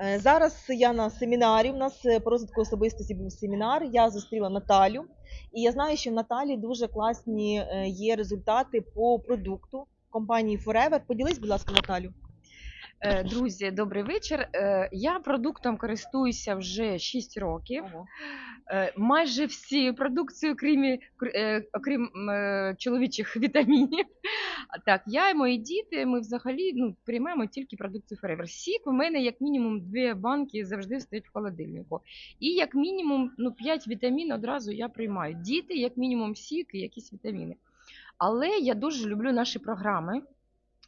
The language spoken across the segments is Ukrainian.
Е, Зараз я на семінарі. У нас е, по розвитку особистості був семінар. Я зустріла Наталю, і я знаю, що в Наталі дуже класні е, є результати по продукту компанії Forever. Поділись, будь ласка, Наталю. Е, Друзі, добрий вечір. Е, Я продуктом користуюся вже 6 років. Е, Майже всі продукції, окрім, кр- е, окрім чоловічих вітамінів. Так, я і мої діти, ми взагалі ну, приймаємо тільки продукцію Forever. Сік у мене як мінімум дві банки завжди стоять в холодильнику. І як мінімум ну, 5 вітамін одразу я приймаю. Діти, як мінімум, сік і якісь вітаміни. Але я дуже люблю наші програми.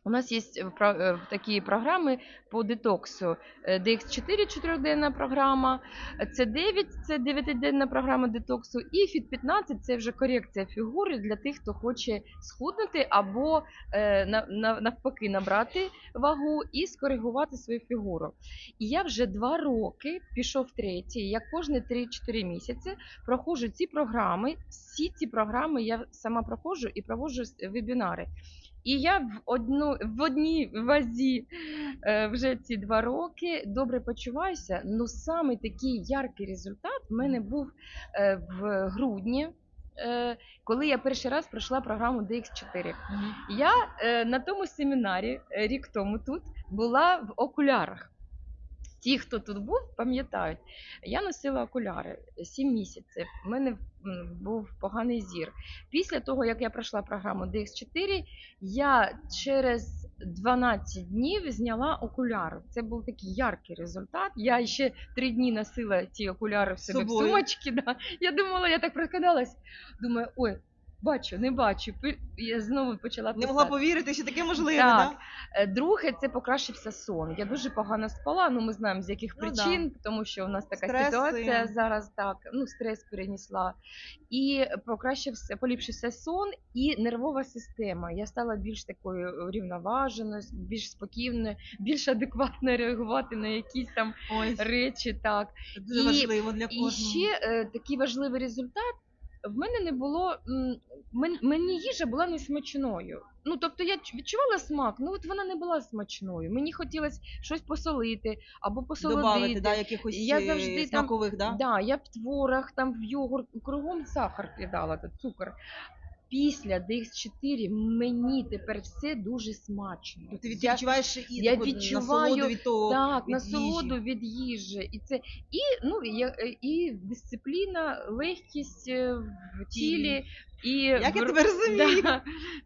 У нас є е, е, такі програми по детоксу. Е, DX4 чотириденна програма, С9 це 9-денна програма детоксу, і FIT15 це вже корекція фігури для тих, хто хоче схуднути або е, на- на- навпаки набрати вагу і скоригувати свою фігуру. І я вже два роки пішов третій. Я кожні 3-4 місяці проходжу ці програми. Всі ці програми я сама проходжу і проводжу вебінари. І я в одну в одній вазі е, вже ці два роки добре почуваюся. Ну саме такий яркий результат в мене був е, в грудні. е, Коли я перший раз пройшла програму DX4. Я е, на тому семінарі рік тому тут була в окулярах. Ті, хто тут був, пам'ятають, я носила окуляри 7 місяців. У мене був поганий зір. Після того, як я пройшла програму DX4, я через 12 днів зняла окуляри. Це був такий яркий результат. Я ще три дні носила ті окуляри в себе в собою. сумочці. Да. Я думала, я так прокидалась. Думаю, ой, бачу, не бачу. Пи- Я знову почала Не писати. могла повірити, що таке можливо, Так. да? Е, Друге, це покращився сон. Я дуже погано спала. Ну ми знаємо з яких Ну, причин, тому що у нас така Стреси. ситуація зараз. Так, ну стрес перенесла. І покращився, поліпшився сон і нервова система. Я стала більш такою рівноваженою, більш спокійною, більш адекватно реагувати на якісь там Ой, речі. Так це дуже І- важливо для і кожного. ще е, такий важливий результат. В мене не було м, мені їжа була не смачною. Ну тобто я відчувала смак, ну от вона не була смачною. Мені хотілося щось посолити або посолодити. Добавити, да, якихось Я завжди завжди там- смакових, да? Да, я в творах, там в йогурт, кругом сахар кидала, цукор. Після DX4 мені тепер все дуже смачно. Ну, Ти від- Я- відчуваєш і я відчуваю, насолоду від того, так, від насолоду їжі. від їжі. І це і, ну, і, і дисципліна, легкість е, в тілі. І Як я тебе розумію. Да.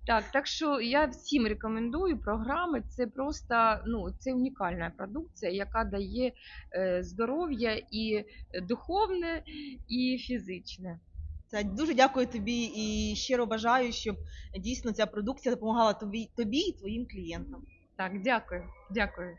Так, так що я всім рекомендую програми. Це просто ну, це унікальна продукція, яка дає е, здоров'я і духовне, і фізичне. Це дуже дякую тобі і щиро бажаю, щоб дійсно ця продукція допомагала тобі, тобі і твоїм клієнтам. Так, дякую, дякую.